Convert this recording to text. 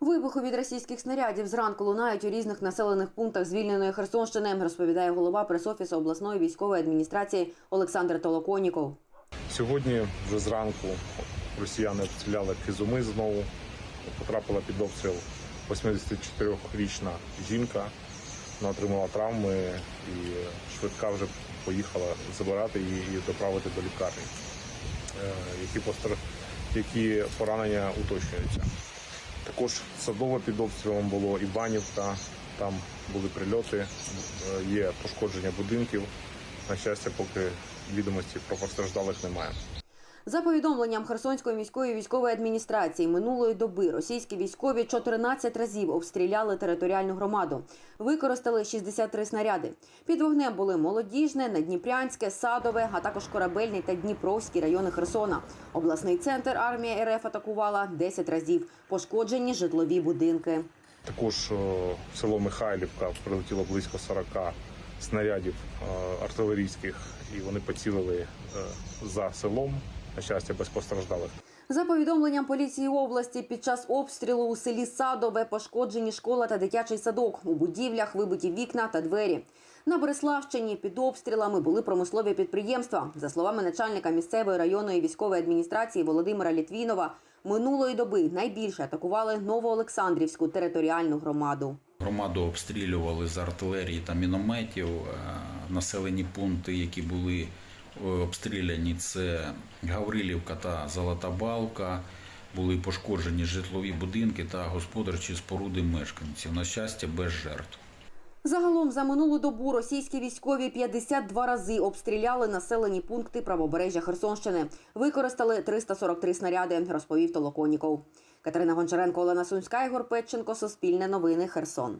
Вибухи від російських снарядів зранку лунають у різних населених пунктах звільненої Херсонщини, розповідає голова пресофісу обласної військової адміністрації Олександр Толоконіков. Сьогодні вже зранку росіяни обстріляли Кизуми знову. Потрапила під обстріл 84-річна жінка. Вона отримала травми і швидка вже поїхала забирати її і доправити до лікарні, е, які поранення уточнюються. Також садове під обстрілом було і Банівка, там були прильоти, е, є пошкодження будинків. На щастя, поки відомості про постраждалих немає. За повідомленням Херсонської міської військової адміністрації минулої доби російські військові 14 разів обстріляли територіальну громаду. Використали 63 снаряди. Під вогнем були Молодіжне, Надніпрянське, Садове, а також Корабельний та Дніпровський райони Херсона. Обласний центр армія РФ атакувала 10 разів. Пошкоджені житлові будинки. Також в село Михайлівка прилетіло близько 40 снарядів е, артилерійських, і вони поцілили е, за селом. На щастя, без постраждалих. За повідомленням поліції області, під час обстрілу у селі Садове пошкоджені школа та дитячий садок. У будівлях вибиті вікна та двері. На Бориславщині під обстрілами були промислові підприємства. За словами начальника місцевої районної військової адміністрації Володимира Літвінова, минулої доби найбільше атакували Новоолександрівську територіальну громаду. Громаду обстрілювали з артилерії та мінометів. Е, Населені пункти, які були обстріляні, це Гаврилівка та Золота Балка. Були пошкоджені житлові будинки та господарчі споруди мешканців. На щастя, без жертв. Загалом за минулу добу російські військові 52 рази обстріляли населені пункти правобережжя Херсонщини. Використали 343 снаряди, розповів Толоконіков. Катерина Гончаренко, Олена Сунська, Ігор Петченко, Суспільне новини, Херсон.